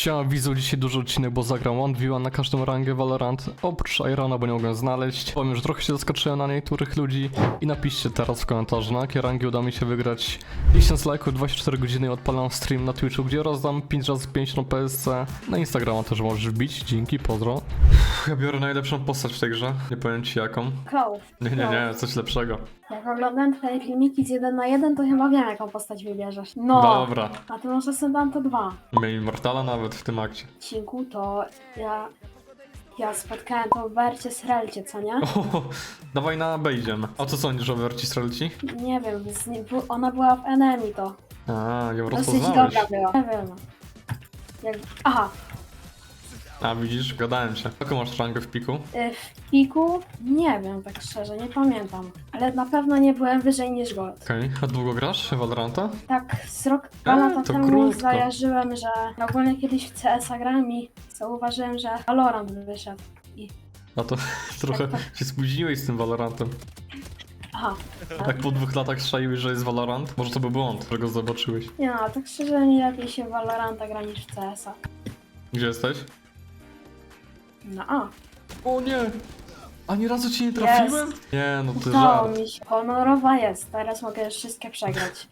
Siema widzu, dzisiaj duży odcinek, bo zagram 1v1 na każdą rangę Valorant, oprócz Irona, bo nie mogłem znaleźć. Powiem, że trochę się zaskoczyłem na niektórych ludzi i napiszcie teraz w komentarzu, na jakie rangi uda mi się wygrać 1000 lajków, 24 godziny i odpalam stream na Twitchu, gdzie rozdam 5 razy 5 na PSC. Na Instagrama też możesz wbić, dzięki, pozdro. Ja biorę najlepszą postać w tej grze, nie powiem ci jaką. Clove. Nie, nie, nie, coś lepszego. Jak oglądam twoje filmiki z 1 na 1, to chyba wiem, jaką postać wybierzesz. No, Dobra, a ty masz Ascendant to 2. mieli Immortala nawet w tym akcie. Cinku, to ja... Ja spotkałem to w Wercie Srelcie, co nie? O, dawaj na B idziemy. A co sądzisz o Verci Strelci? Nie wiem, z nie, bu- ona była w Enemy to. A, ją Dosyć rozpoznałeś. dobra była. Nie wiem. Jak... Aha, A widzisz, gadałem cię. Jaką masz rangę w piku? y, w piku? Nie wiem, tak szczerze, nie pamiętam. Ale na pewno nie byłem wyżej niż Gold. Okej, a długo grasz w Valoranta? Tak z rok, dwa lata to temu krótko. zajarzyłem, że ogólnie kiedyś w CS grałem i zauważyłem, że Valorant wyszedł. A to trochę Tak, się spóźniłeś z tym Valorantem. Aha. Tak po dwóch latach strzeliłeś, że jest Valorant? Może to był błąd, którego zobaczyłeś. Nie no, tak szczerze mi lepiej się w Valoranta gra niż w CS-a. Gdzie jesteś? No a, O nie! Ani razu ci nie trafiłem? Nie, no ty udało żart. mi się. Honorowa jest, teraz mogę już wszystkie przegrać.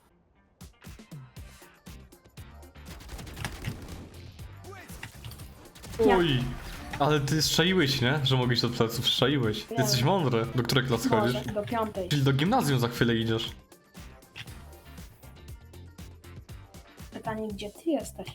Nie. Oj! Ale ty strzeliłeś, nie? Że mogłeś od pleców strzeliłeś. Ty jesteś mądry. Do której klasy chodzisz? Może, do piątej. Czyli do gimnazjum za chwilę idziesz. Pytanie, gdzie ty jesteś?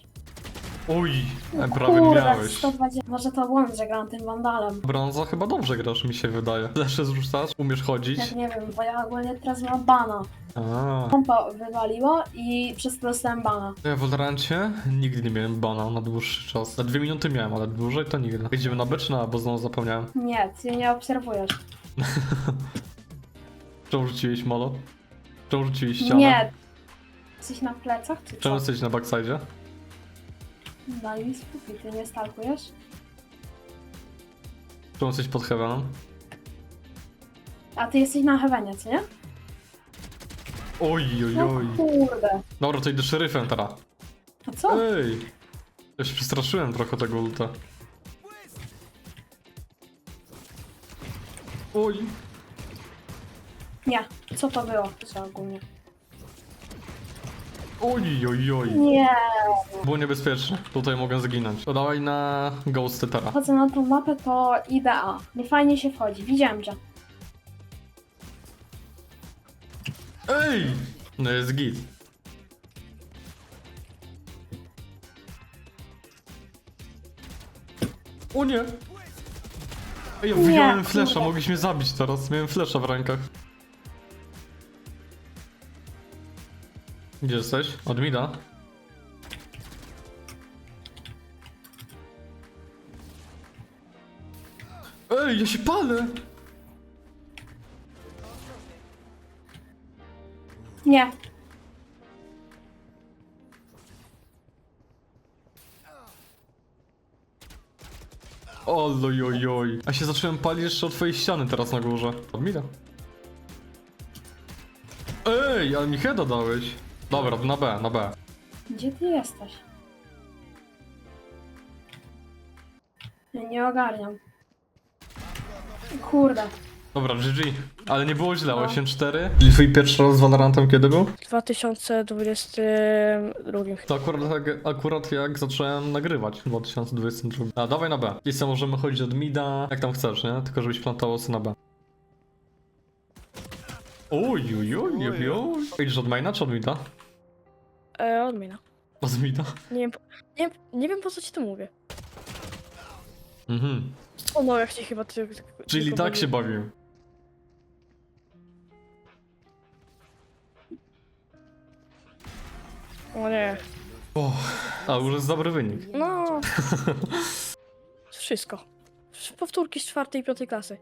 Oj! No prawie kurde, miałeś. 120. Może to błąd, że gram tym Vandalem. Brąza chyba dobrze grasz, mi się wydaje. Lesze zrzucasz, umiesz chodzić. Jak nie wiem, bo ja ogólnie teraz mam bana. A. Pompa wywaliło i przez to dostałem bana. Ja w Valorancie nigdy nie miałem bana na dłuższy czas. Na dwie minuty miałem, ale dłużej to nigdy. Idziemy na B czy na A, bo znowu zapomniałem. Nie, ty nie obserwujesz. Czemu rzuciłeś molo? Czemu rzuciłeś ścianę? Nie. Jesteś na plecach, czy Czemu co? jesteś na backside? Daj mi spokój, ty nie stalkujesz? Czemu jesteś pod heavenem? A ty jesteś na heavenie, co nie? Oj, oj, No oj. kurde. Dobra, to idę szeryfem teraz. A co? Ej! Ja się przestraszyłem trochę tego ulta. Oj! Nie. Co to było? Co ogólnie? Oj, oj, oj. Nie. Było niebezpieczne. Tutaj mogę zginąć. To dawaj na Ghosty teraz. Chodzę na tą mapę, to idea. Nie fajnie się wchodzi. Widziałem cię. Ej! No jest git. O nie! Ej, ja wyjąłem flesza, mogliśmy zabić teraz. Miałem flesza w rękach. Gdzie jesteś? Od mida? Ej, ja się palę! Nie. Oj, oj, oj. A się zacząłem palić jeszcze od twojej ściany teraz na górze. Od mida. Ej, ale mi heada dałeś. Dobra, na B, na B. Gdzie ty jesteś? Ja nie ogarniam. Kurde. Dobra, GG. Ale nie było źle, No. 8-4. I twój pierwszy raz z Valorantem kiedy był? W 2022. To akurat, jak- akurat jak zacząłem nagrywać w 2022. A dawaj na B. Jeśli możemy chodzić od mida, jak tam chcesz, nie? Tylko żebyś plantował sobie na B. Oj, oj. Idziesz od maina czy od mida? E, odmiana. Od mida? Nie wiem, po, nie, nie wiem po co ci to mówię. Mhm. O no, jak cię chyba ty, ty, Czyli tylko tak się bawił. O nie. O, ale już jest dobry wynik. No. Wszystko. Powtórki z czwartej i piątej klasy.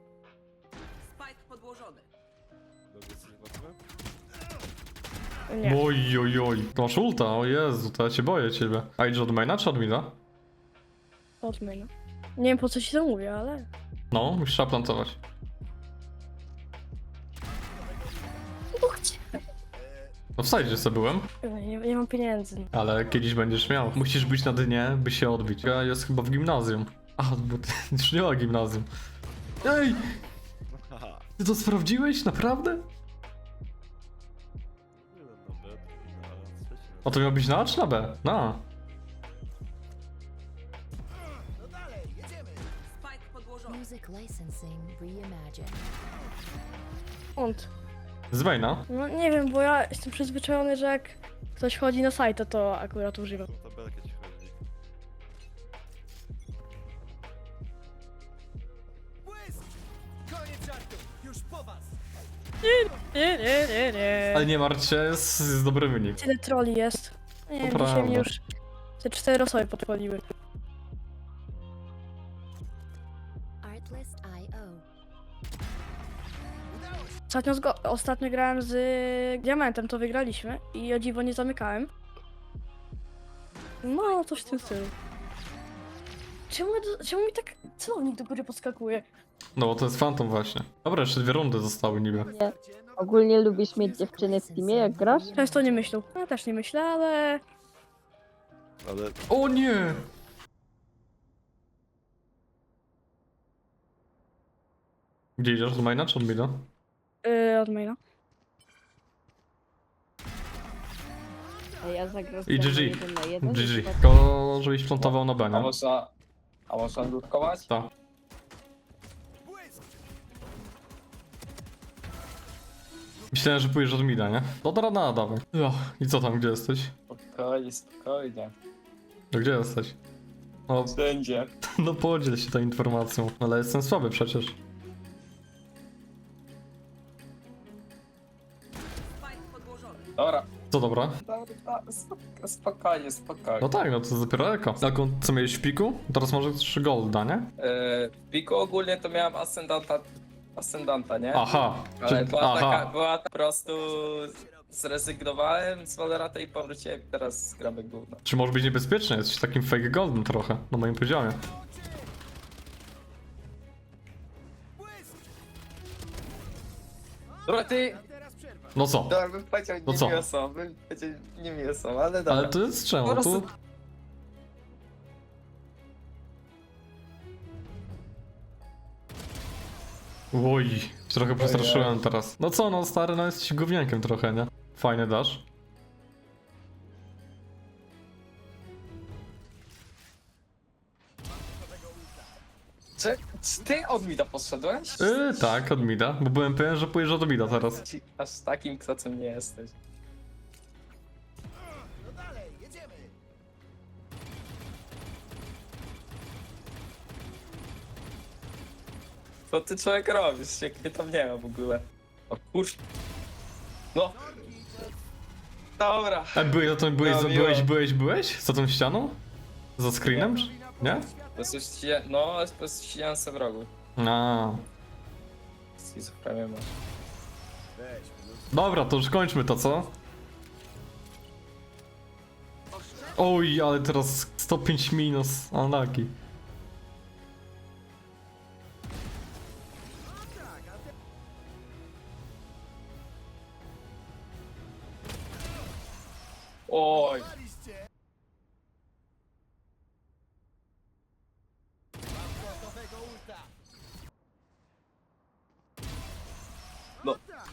Nie. Oj, oj, oj. To masz ulta, o Jezu, to ja cię boję ciebie. A idziesz od maina czy od mida? Odmiana. Nie wiem po co ci to mówię, ale... No, musisz trzeba plantować. No, gdzie? No w sajdzie sobie byłem, Nie, nie mam pieniędzy. ale kiedyś będziesz miał. Musisz być na dnie, by się odbić. Ja jest chyba w gimnazjum. A, bo ty już nie ma gimnazjum. Ej! Ty to sprawdziłeś? Naprawdę? A to miał być na A czy na B? Na A. Music licensing reimagined. Kąt. Z maina. No nie wiem, bo ja jestem przyzwyczajony, że jak ktoś chodzi na sajta, to akurat używam. Tabelkę ci chodzi. Nie, nie, nie, nie. Ale nie martw się, jest, jest dobry wynik. Tyle troli jest. Nie wiem, prawda. dzisiaj mnie już te cztery osoby podpaliły. Artlist.io. Ostatnio, zgo- ostatnio grałem z Diamentem, to wygraliśmy i o dziwo nie zamykałem. No, coś w tym stylu. Czemu, czemu mi tak celownik do góry podskakuje? No bo to jest Phantom właśnie. Dobra, jeszcze dwie rundy zostały niby. Nie. Ogólnie lubisz mieć dziewczyny w teamie, jak grasz? Często nie myślą. Ja też nie myślę, ale... Ale O nie! Gdzie idziesz? Do maina czy od mida? Yy, od maila. A ja zagram I GG. jeden na jeden. GG. Tylko żebyś plantował na A banie. można, a można? Tak. Myślałem, że pójdziesz od mida, nie? No dobra, no, dawaj. Ja. I co tam, gdzie jesteś? Spokojnie, spokojnie. No gdzie jesteś? No, Wszędzie. no podziel się tą informacją. Ale jestem słaby przecież. Dobra. Co dobra? Dobra, spok- spokojnie, spokojnie. No tak, no to jest dopiero eko. Jaką, co miałeś w piku? Teraz może 3 golda, nie? E, w piku ogólnie to miałem ascendanta, ascendanta, nie? Aha. Ale Czy, była taka, aha. była ta, po prostu zrezygnowałem z Valoranta i powróciłem i teraz gramy gówno. Czy może być niebezpieczne? Jesteś takim fake goldem trochę, na moim poziomie. Dobra, ty... No co? Dobra, bym powiedział No co? niemiłe są, bym powiedział niemiłe są, ale dobra. Ale to jest czemu? Po prostu- Tu... Oj, trochę przestraszyłem teraz. No co, no stary, no jesteś gówniankiem trochę, nie? Fajny dasz. Czy, czy ty od mida poszedłeś? Yy, tak, od mida, bo byłem pewien, że pójdziesz od mida teraz. Ci- Aż takim ksacem nie jesteś. Co ty człowiek robisz? Jak mnie tam nie ma w ogóle. O kurz... No. Dobra. A byłeś, za tą, byłeś, No, za, miło. byłeś, byłeś, byłeś? Za tą ścianą? Za screenem? czy- Nie? Po prostu ści- no, po prostu ścigałem sobie wrogu. A. Schizofrenię masz. Dobra, to już kończmy to, co? Oj, ale teraz 105 minus, unlucky. Oj.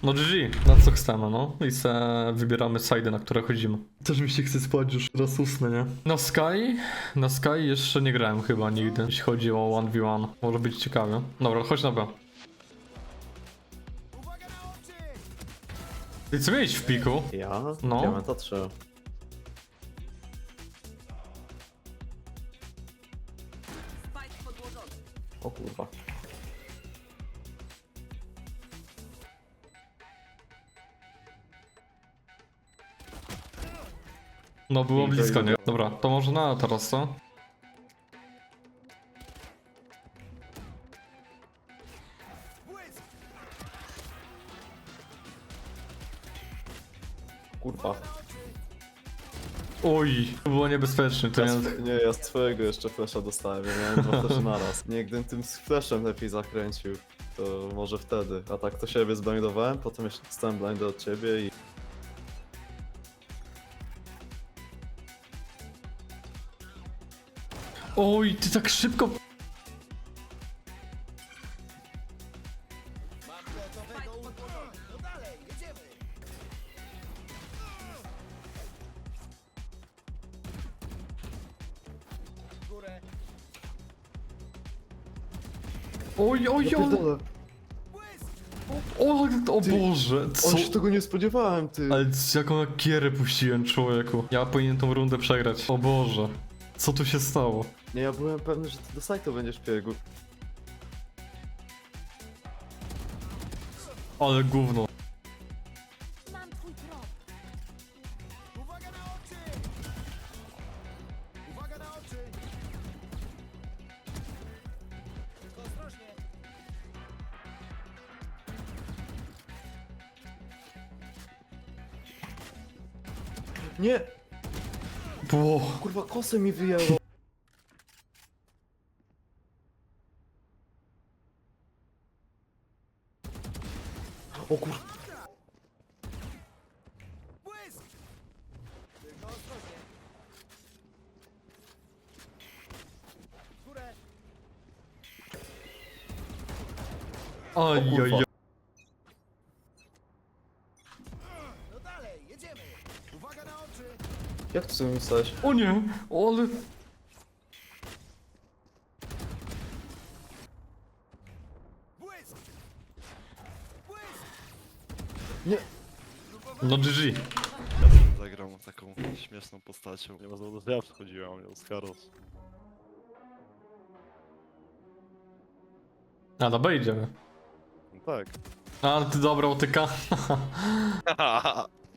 No GG, na co chcemy, no. I se wybieramy side, na które chodzimy. Też mi się chce spać już, raz usnę, nie? Na Sky? Na Sky jeszcze nie grałem chyba nigdy, jeśli chodzi o 1v1. Może być ciekawe. Dobra, chodź na B. Ty co miałeś w piku? ja? No. Diamenta 3. O kurwa. No było blisko, nie? Dobra, to może na teraz, co? Oj, to było niebezpieczne. To Ja miałem... nie, ja swojego jeszcze flesza dostałem, ja miałem dwa flesze naraz. Nie, gdybym tym z fleszem lepiej zakręcił, to może wtedy. A tak to siebie zblindowałem, potem jeszcze dostałem blinda od ciebie i... Oj, ty tak szybko Boże, co? O, się tego nie spodziewałem, ty. Ale z jaką kierę puściłem człowieku. Ja powinien tą rundę przegrać. O Boże. Co tu się stało? Nie, ja byłem pewny, że ty do sajtu będziesz biegł. Ale gówno. Kosę mi wyjęło. O kur... Kurwa. aj, aj. Jak ty sobie myślałeś? O nie, o, ale... Nie. No GG. Zagram taką śmieszną postacią. Nie ma znowu, że ja przychodziłem, a miał Skaros. A, do B idziemy. No tak. Ale ty dobra utyka.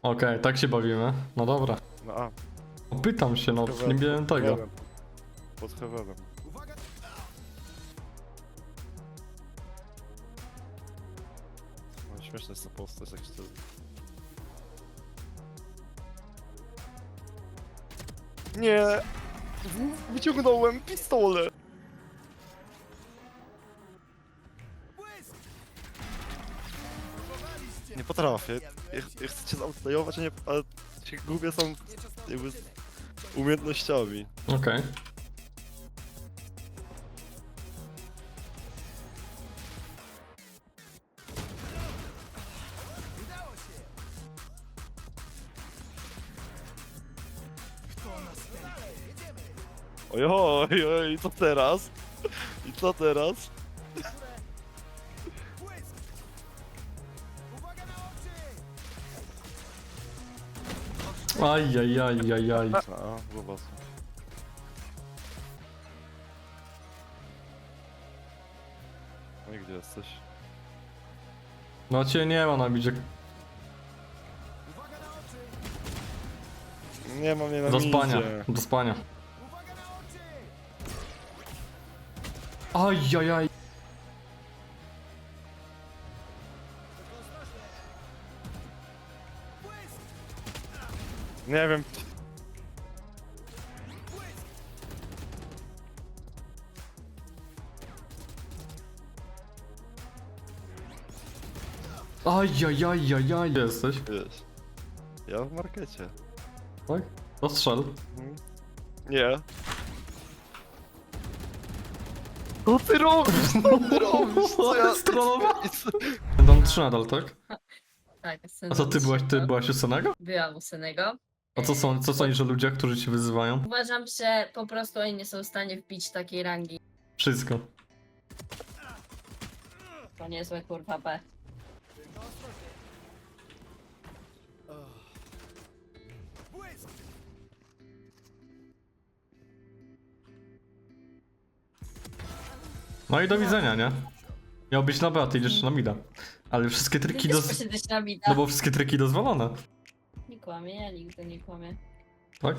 Okej, tak się bawimy. No dobra. No a, Pytam się, no, nie miałem tego. Pod Heavenem. No, śmieszna jest ta postać, tak szczerze. Nie! W- Wyciągnąłem pistolę! Nie potrafię. Ja, ja chcę cię zautajować, a nie, ale się gubię sam jakby z umiejętnościami. Okej. Oj, oj, oj, co teraz? I co teraz? Aj, aj, aj, aj, aj. A, zobacz. No i gdzie jesteś? No cię nie ma na bidzie. Nie mam mnie na Do spania, midzie. do spania. Aj, aj, aj. Nie wiem. Aj, aj, aj, aj, aj. Gdzie jesteś? Wiesz. Ja w markecie. Tak? To strzel. Mhm. Nie. Co ty robisz? Co ty robisz? Co ja... Strollowa- Będą trzy nadal, tak? Tak, A co ty byłaś, ty byłaś u Senego? Byłam u Senego. A co są, co sądzisz o ludziach, którzy cię wyzywają? Uważam, że po prostu oni nie są w stanie wbić takiej rangi. Wszystko. To niezłe kurwa B. No i do widzenia, nie? Miał być na B, a ty idziesz na mida. Ale wszystkie Ty triki też na mida. No bo wszystkie triki dozwolone, kłamie, ja nigdy nie kłamię. tak?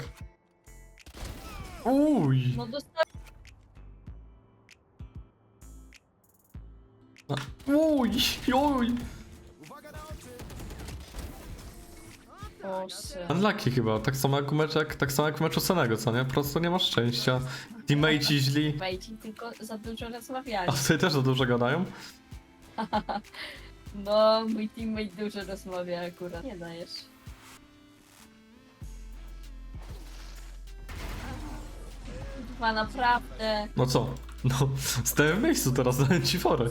Uj! No dostałem. Uj! Uj! Boże. Unlucky chyba, tak samo jak, w meczu, jak, tak samo jak w meczu Senego, co nie? Po prostu nie masz szczęścia. Teammateci źli. Wejdź tylko za dużo A rozmawiali. tutaj też za dużo gadają? No, mój teammate dużo rozmawia akurat. Nie dajesz. Kuźwa, naprawdę. No co? No, stałem w miejscu teraz, dałem ci forę.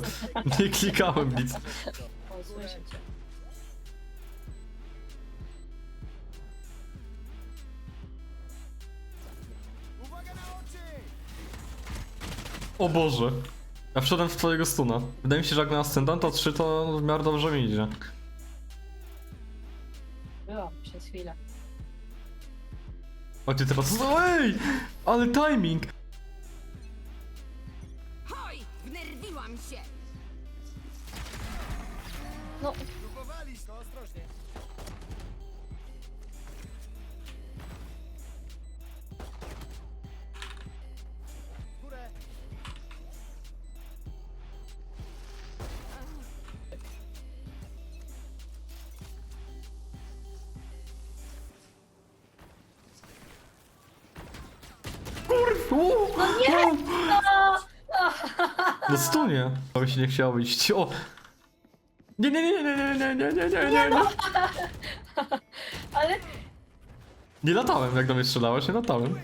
Nie klikałem nic. O, słyszę cię. O Boże. Ja wszedłem w twojego stuna. Wydaje mi się, że jak na Ascendanta 3 to w miarę dobrze mi idzie. Było przez chwilę. O ty teraz... Ej! Ale timing! Hoj! Wnerwiłam się! No, No nie! No stunie. To mi się nie chciało iść. O! Nie, nie, nie, nie, nie, nie, nie, nie, nie, nie, nie. ale Nie latałem, jak do mnie strzelałeś, nie latałem.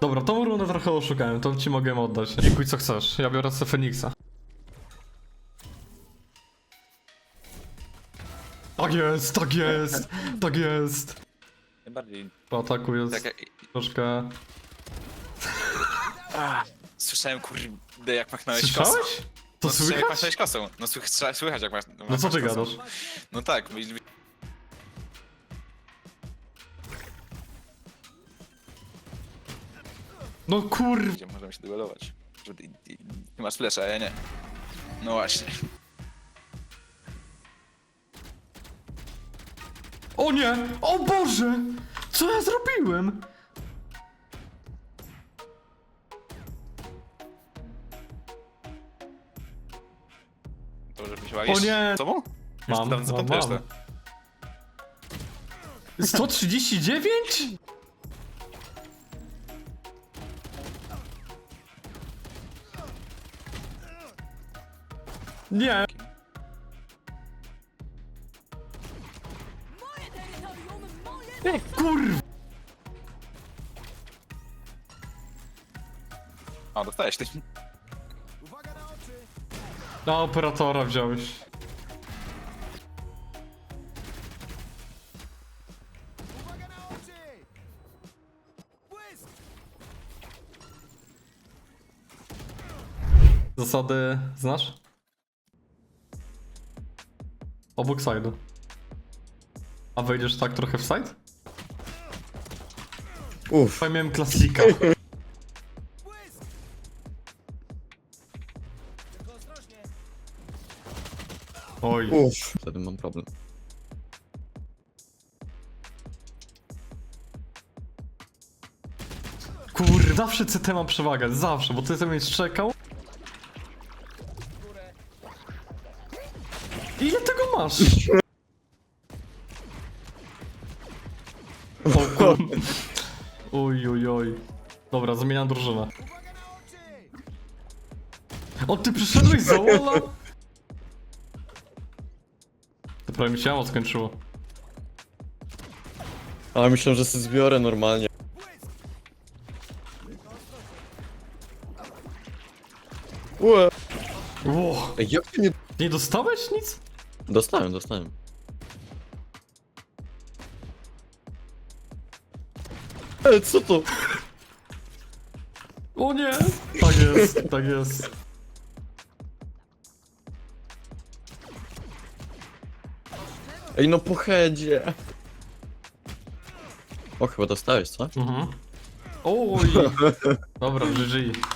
Dobra, tą runę trochę oszukałem, to ci mogę oddać. Dziękuj co chcesz, ja biorę sobie Feniksa. Tak jest, tak jest, tak jest. Najbardziej. Po ataku jest Tak jak... troszkę... A, słyszałem kurde jak machnąłeś kosą. Słyszałeś? To no, słyszałem jak słychać? machnąłeś kosą. No słych, słychać- słychać jak mach, No co ty machnąłeś gadasz? kosą. No tak, my- No kur... gdzie możemy się duelować. Że Ty, masz flesza, a ja nie. No właśnie. O nie! O Boże! Co ja zrobiłem? To że wziąłeś O nie! Co mu? Mam, za mam, mam. 139? Nie. O kurw! A, dostałeś ty. Na operatora wziąłeś. Zasady znasz? Obok side'u. A wejdziesz tak trochę w side? Uff. Ja miałem klasika. Oj. Uff. Wtedy mam problem. Kurde, zawsze CT mam przewagę, zawsze, bo sobie będziesz czekał. Masz? O kur... Oj, oj, oj. Dobra, zmieniam drużynę. O, ty przyszedłeś za Walla? To prawie mi się ammo skończyło. Ale myślę, że sobie zbiorę normalnie. Ue. Ło, Ej, Jak ty nie... nie dostałeś nic? Dostałem, dostałem. Ej, co to? O nie! Tak jest, tak jest. Ej, no po headzie. O, chyba dostałeś, co? Mhm. Oj! Dobra, GG.